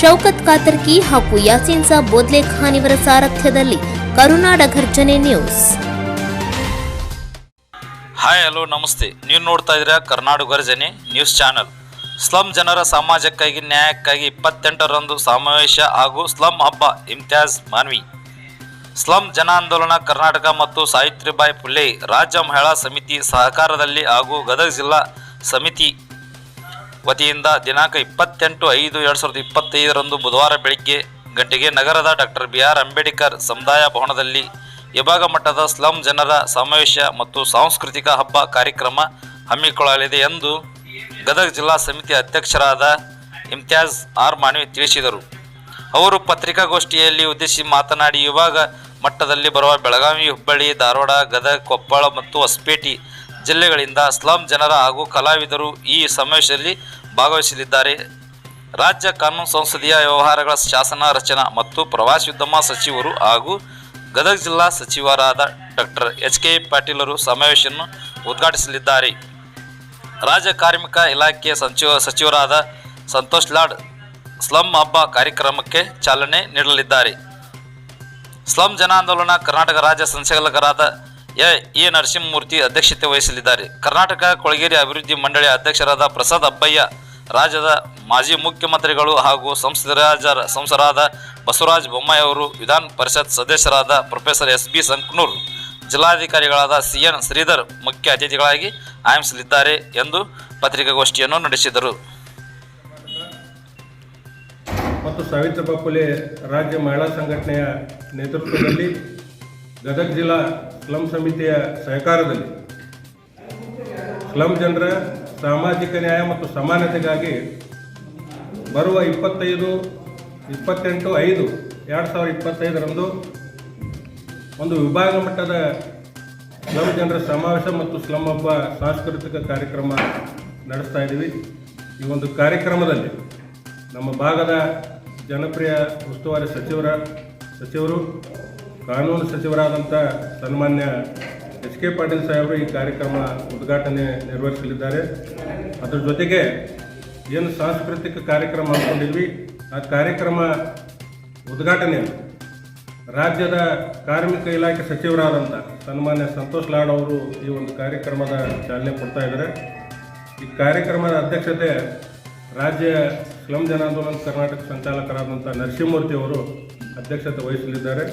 ಶೌಕತ್ ಕಾತರ್ಕಿ ಹಾಗೂ ಯಾಸೀನ್ ಸಾಬ್ ಬೋದ್ಲೆ ಖಾನ್ ಇವರ ಸಾರಥ್ಯದಲ್ಲಿ Karunada Gharjane news. Hi, hello, ನಮಸ್ತೆ. ನೀವು ನೋಡ್ತಾ ಇದ್ರೆ Karnataka Gharjane news channel. Slum ಜನರ ಸಮಾಜಕ್ಕಾಗಿ, ನ್ಯಾಯಕ್ಕಾಗಿ ಇಪ್ಪತ್ತೆಂಟರಂದು ಸಮಾವೇಶ ಹಾಗೂ ಸ್ಲಂ ಹಬ್ಬ, ಇಮ್ತಿಯಾಜ್ ಮಾನ್ವಿ. ಸ್ಲಂ ಜನಾಂದೋಲನ ಕರ್ನಾಟಕ ಮತ್ತು ಸಾವಿತ್ರಿಬಾಯಿ ಪುಲ್ಲೆ ರಾಜ್ಯ ಮಹಿಳಾ ಸಮಿತಿ ಸಹಕಾರದಲ್ಲಿ ಹಾಗೂ ಗದಗ ಜಿಲ್ಲಾ ಸಮಿತಿ ವತಿಯಿಂದ ದಿನಾಂಕ ಇಪ್ಪತ್ತೆಂಟು ಐದು ಎರಡು ಸಾವಿರದ ಇಪ್ಪತ್ತೈದರಂದು ಬುಧವಾರ ಬೆಳಗ್ಗೆ ಗಂಟೆಗೆ ನಗರದ ಡಾಕ್ಟರ್ ಬಿ ಆರ್ ಅಂಬೇಡ್ಕರ್ ಸಮುದಾಯ ಭವನದಲ್ಲಿ ವಿಭಾಗ ಮಟ್ಟದ ಸ್ಲಂ ಜನರ ಸಮಾವೇಶ ಮತ್ತು ಸಾಂಸ್ಕೃತಿಕ ಹಬ್ಬ ಕಾರ್ಯಕ್ರಮ ಹಮ್ಮಿಕೊಳ್ಳಲಿದೆ ಎಂದು ಗದಗ ಜಿಲ್ಲಾ ಸಮಿತಿ ಅಧ್ಯಕ್ಷರಾದ ಇಮ್ತಿಯಾಜ್ ಆರ್ ಮಾನವಿ ತಿಳಿಸಿದರು. ಅವರು ಪತ್ರಿಕಾಗೋಷ್ಠಿಯಲ್ಲಿ ಉದ್ದೇಶಿಸಿ ಮಾತನಾಡಿ, ವಿಭಾಗ ಮಟ್ಟದಲ್ಲಿ ಬರುವ ಬೆಳಗಾವಿ ಹುಬ್ಬಳ್ಳಿ, ಧಾರವಾಡ, ಗದಗ, ಕೊಪ್ಪಳ ಮತ್ತು ಹೊಸಪೇಟಿ ಜಿಲ್ಲೆಗಳಿಂದ ಸ್ಲಂ ಜನರ ಹಾಗೂ ಕಲಾವಿದರು ಈ ಸಮಾವೇಶದಲ್ಲಿ ಭಾಗವಹಿಸಲಿದ್ದಾರೆ. ರಾಜ್ಯ ಕಾನೂನು ಸಂಸದೀಯ ವ್ಯವಹಾರಗಳ ಶಾಸನ, ರಚನಾ ಮತ್ತು ಪ್ರವಾಸೋದ್ಯಮ ಸಚಿವರು ಹಾಗೂ ಗದಗ ಜಿಲ್ಲಾ ಸಚಿವರಾದ ಡಾಕ್ಟರ್ ಎಚ್ ಕೆ ಪಾಟೀಲರು ಸಮಾವೇಶವನ್ನು ಉದ್ಘಾಟಿಸಲಿದ್ದಾರೆ. ರಾಜ್ಯ ಕಾರ್ಮಿಕ ಇಲಾಖೆಯ ಸಚಿವ, ಸಚಿವರಾದ ಸಂತೋಷ್ ಲಾಡ್ ಸ್ಲಂ ಹಬ್ಬ ಕಾರ್ಯಕ್ರಮಕ್ಕೆ ಚಾಲನೆ ನೀಡಲಿದ್ದಾರೆ. ಸ್ಲಂ ಜನಾಂದೋಲನ ಕರ್ನಾಟಕ ರಾಜ್ಯ ಸಂಚಾಲಕರಾದ ಎ ಎ ನರಸಿಂಹಮೂರ್ತಿ ಅಧ್ಯಕ್ಷತೆ ವಹಿಸಲಿದ್ದಾರೆ. ಕರ್ನಾಟಕ ಕೊಳಗೇರಿ ಅಭಿವೃದ್ಧಿ ಮಂಡಳಿ ಅಧ್ಯಕ್ಷರಾದ ಪ್ರಸಾದ್ ಅಬ್ಬಯ್ಯ ರಾಜ್ಯದ ಮಾಜಿ ಮುಖ್ಯಮಂತ್ರಿಗಳು ಹಾಗೂ ಸಂಸದರಾಜ ಸಂಸದರಾದ ಬಸವರಾಜ ಬೊಮ್ಮಾಯಿ ಅವರು ವಿಧಾನ ಪರಿಷತ್ ಸದಸ್ಯರಾದ ಪ್ರೊಫೆಸರ್ ಎಸ್ ಬಿ ಸಂಕನೂರ್ ಜಿಲ್ಲಾಧಿಕಾರಿಗಳಾದ ಸಿ ಎನ್ ಶ್ರೀಧರ್ ಮುಖ್ಯ ಅತಿಥಿಗಳಾಗಿ ಆಗಮಿಸಲಿದ್ದಾರೆ ಎಂದು ಪತ್ರಿಕಾಗೋಷ್ಠಿಯನ್ನು ನಡೆಸಿದರು. ಮತ್ತು ಸಾವಿತ್ರಬಾ ಬಾಪುಲೆ ರಾಜ್ಯ ಮಹಿಳಾ ಸಂಘಟನೆಯ ನೇತೃತ್ವದಲ್ಲಿ ಗದಗ ಜಿಲ್ಲಾ ಸ್ಲಂ ಸಮಿತಿಯ ಸಹಕಾರದಲ್ಲಿ ಸ್ಲಂ ಜನರ ಸಾಮಾಜಿಕ ನ್ಯಾಯ ಮತ್ತು ಸಮಾನತೆಗಾಗಿ ಬರುವ ಇಪ್ಪತ್ತೈದು, ಇಪ್ಪತ್ತೆಂಟು, ಐದು, ಎರಡು ಸಾವಿರದ ಇಪ್ಪತ್ತೈದರಂದು ಒಂದು ವಿಭಾಗ ಮಟ್ಟದ ಸ್ಲಂ ಜನರ ಸಮಾವೇಶ ಮತ್ತು ಸ್ಲಂ ಹಬ್ಬ ಸಾಂಸ್ಕೃತಿಕ ಕಾರ್ಯಕ್ರಮ ನಡೆಸ್ತಾ ಇದ್ದೀವಿ. ಈ ಒಂದು ಕಾರ್ಯಕ್ರಮದಲ್ಲಿ ನಮ್ಮ ಭಾಗದ ಜನಪ್ರಿಯ ಉಸ್ತುವಾರಿ ಸಚಿವರ, ಸಚಿವರು, ಕಾನೂನು ಸಚಿವರಾದಂಥ ಸನ್ಮಾನ್ಯ ಎಚ್ ಕೆ ಪಾಟೀಲ್ ಸಾಹೇಬರು ಈ ಕಾರ್ಯಕ್ರಮ ಉದ್ಘಾಟನೆ ನೆರವೇರಿಸಲಿದ್ದಾರೆ. ಅದರ ಜೊತೆಗೆ ಏನು ಸಾಂಸ್ಕೃತಿಕ ಕಾರ್ಯಕ್ರಮ ಅಂದ್ಕೊಂಡಿದ್ವಿ, ಆ ಕಾರ್ಯಕ್ರಮ ಉದ್ಘಾಟನೆ ರಾಜ್ಯದ ಕಾರ್ಮಿಕ ಇಲಾಖೆ ಸಚಿವರಾದಂಥ ಸನ್ಮಾನ್ಯ ಸಂತೋಷ್ ಲಾಡ್ ಅವರು ಈ ಒಂದು ಕಾರ್ಯಕ್ರಮದ ಚಾಲನೆ ಕೊಡ್ತಾ ಇದ್ದಾರೆ. ಈ ಕಾರ್ಯಕ್ರಮದ ಅಧ್ಯಕ್ಷತೆ ರಾಜ್ಯ ಸ್ಲಂ ಜನಾಂದೋಲನ ಕರ್ನಾಟಕ ಸಂಚಾಲಕರಾದಂಥ ನರಸಿಂಹಮೂರ್ತಿ ಅವರು ಅಧ್ಯಕ್ಷತೆ ವಹಿಸಲಿದ್ದಾರೆ.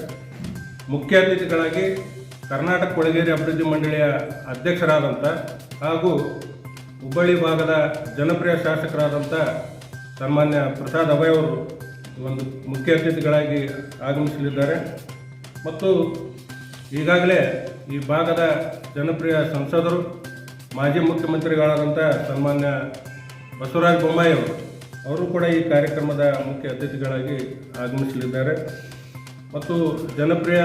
ಮುಖ್ಯ ಅತಿಥಿಗಳಾಗಿ ಕರ್ನಾಟಕ ಕೊಳಗೇರಿ ಅಭಿವೃದ್ಧಿ ಮಂಡಳಿಯ ಅಧ್ಯಕ್ಷರಾದಂಥ ಹಾಗೂ ಹುಬ್ಬಳ್ಳಿ ಭಾಗದ ಜನಪ್ರಿಯ ಶಾಸಕರಾದಂಥ ಸನ್ಮಾನ್ಯ ಪ್ರಸಾದ್ ಅಭಯ್ ಅವರು ಒಂದು ಮುಖ್ಯ ಅತಿಥಿಗಳಾಗಿ ಆಗಮಿಸಲಿದ್ದಾರೆ. ಮತ್ತು ಈಗಾಗಲೇ ಈ ಭಾಗದ ಜನಪ್ರಿಯ ಸಂಸದರು, ಮಾಜಿ ಮುಖ್ಯಮಂತ್ರಿಗಳಾದಂಥ ಸನ್ಮಾನ್ಯ ಬಸವರಾಜ ಬೊಮ್ಮಾಯಿ ಅವರು ಅವರು ಕೂಡ ಈ ಕಾರ್ಯಕ್ರಮದ ಮುಖ್ಯ ಅತಿಥಿಗಳಾಗಿ ಆಗಮಿಸಲಿದ್ದಾರೆ. ಮತ್ತು ಜನಪ್ರಿಯ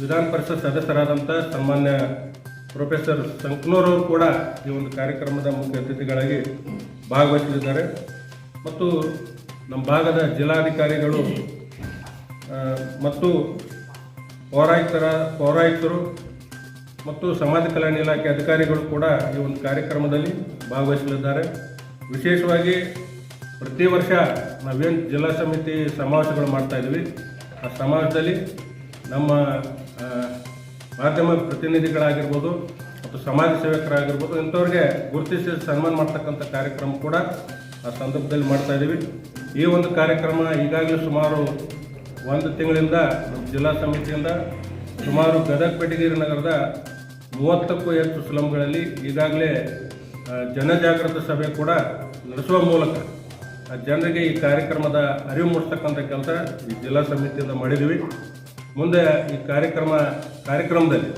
ವಿಧಾನ ಪರಿಷತ್ ಸದಸ್ಯರಾದಂಥ ಸನ್ಮಾನ್ಯ ಪ್ರೊಫೆಸರ್ ಸಂಕನೂರ್ ಅವರು ಕೂಡ ಈ ಒಂದು ಕಾರ್ಯಕ್ರಮದ ಮುಖ್ಯ ಅತಿಥಿಗಳಾಗಿ ಭಾಗವಹಿಸಲಿದ್ದಾರೆ ಮತ್ತು ನಮ್ಮ ಭಾಗದ ಜಿಲ್ಲಾಧಿಕಾರಿಗಳು ಮತ್ತು ಪೌರಾಯುಕ್ತರ, ಪೌರಾಯುಕ್ತರು ಮತ್ತು ಸಮಾಜ ಕಲ್ಯಾಣ ಇಲಾಖೆ ಅಧಿಕಾರಿಗಳು ಕೂಡ ಈ ಒಂದು ಕಾರ್ಯಕ್ರಮದಲ್ಲಿ ಭಾಗವಹಿಸಲಿದ್ದಾರೆ. ವಿಶೇಷವಾಗಿ ಪ್ರತಿ ವರ್ಷ ನಾವೇನು ಜಿಲ್ಲಾ ಸಮಿತಿ ಸಮಾವೇಶಗಳು ಮಾಡ್ತಾ ಇದ್ವಿ ಆ ಸಮಾವೇಶದಲ್ಲಿ ನಮ್ಮ ಮಾಧ್ಯಮ ಪ್ರತಿನಿಧಿಗಳಾಗಿರ್ಬೋದು ಮತ್ತು ಸಮಾಜ ಸೇವಕರಾಗಿರ್ಬೋದು, ಇಂಥವ್ರಿಗೆ ಗುರುತಿಸಿ ಸನ್ಮಾನ ಮಾಡ್ತಕ್ಕಂಥ ಕಾರ್ಯಕ್ರಮ ಕೂಡ ಆ ಸಂದರ್ಭದಲ್ಲಿ ಮಾಡ್ತಾ ಇದ್ದೀವಿ ಈ ಒಂದು ಕಾರ್ಯಕ್ರಮ ಈಗಾಗಲೇ ಸುಮಾರು ಒಂದು ತಿಂಗಳಿಂದ ಜಿಲ್ಲಾ ಸಮಿತಿಯಿಂದ ಸುಮಾರು ಗದಗ ಬೆಟಗಿರಿ ನಗರದ ಮೂವತ್ತಕ್ಕೂ ಹೆಚ್ಚು ಸ್ಲಮ್ಗಳಲ್ಲಿ ಈಗಾಗಲೇ ಜನಜಾಗೃತ ಸಭೆ ಕೂಡ ನಡೆಸುವ ಮೂಲಕ ಜನರಿಗೆ ಈ ಕಾರ್ಯಕ್ರಮದ ಅರಿವು ಮೂಡಿಸ್ತಕ್ಕಂಥ ಕೆಲಸ ಈ ಜಿಲ್ಲಾ ಸಮಿತಿಯಿಂದ ಮಾಡಿದ್ದೀವಿ ಮುಂದೆ ಈ ಕಾರ್ಯಕ್ರಮ, ಕಾರ್ಯಕ್ರಮದಲ್ಲಿ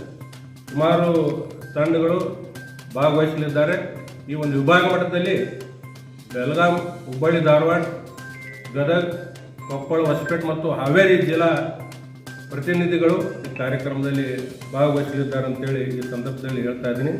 ಸುಮಾರು ತಂಡಗಳು ಭಾಗವಹಿಸಲಿದ್ದಾರೆ. ಈ ಒಂದು ವಿಭಾಗ ಮಟ್ಟದಲ್ಲಿ ಬೆಳಗಾಂ, ಹುಬ್ಬಳ್ಳಿ, ಧಾರವಾಡ, ಗದಗ, ಕೊಪ್ಪಳ, ಹೊಸಪೇಟೆ ಮತ್ತು ಹಾವೇರಿ ಜಿಲ್ಲಾ ಪ್ರತಿನಿಧಿಗಳು ಈ ಕಾರ್ಯಕ್ರಮದಲ್ಲಿ ಭಾಗವಹಿಸಲಿದ್ದಾರೆ ಅಂತೇಳಿ ಈ ಸಂದರ್ಭದಲ್ಲಿ ಹೇಳ್ತಾ ಇದ್ದೀನಿ.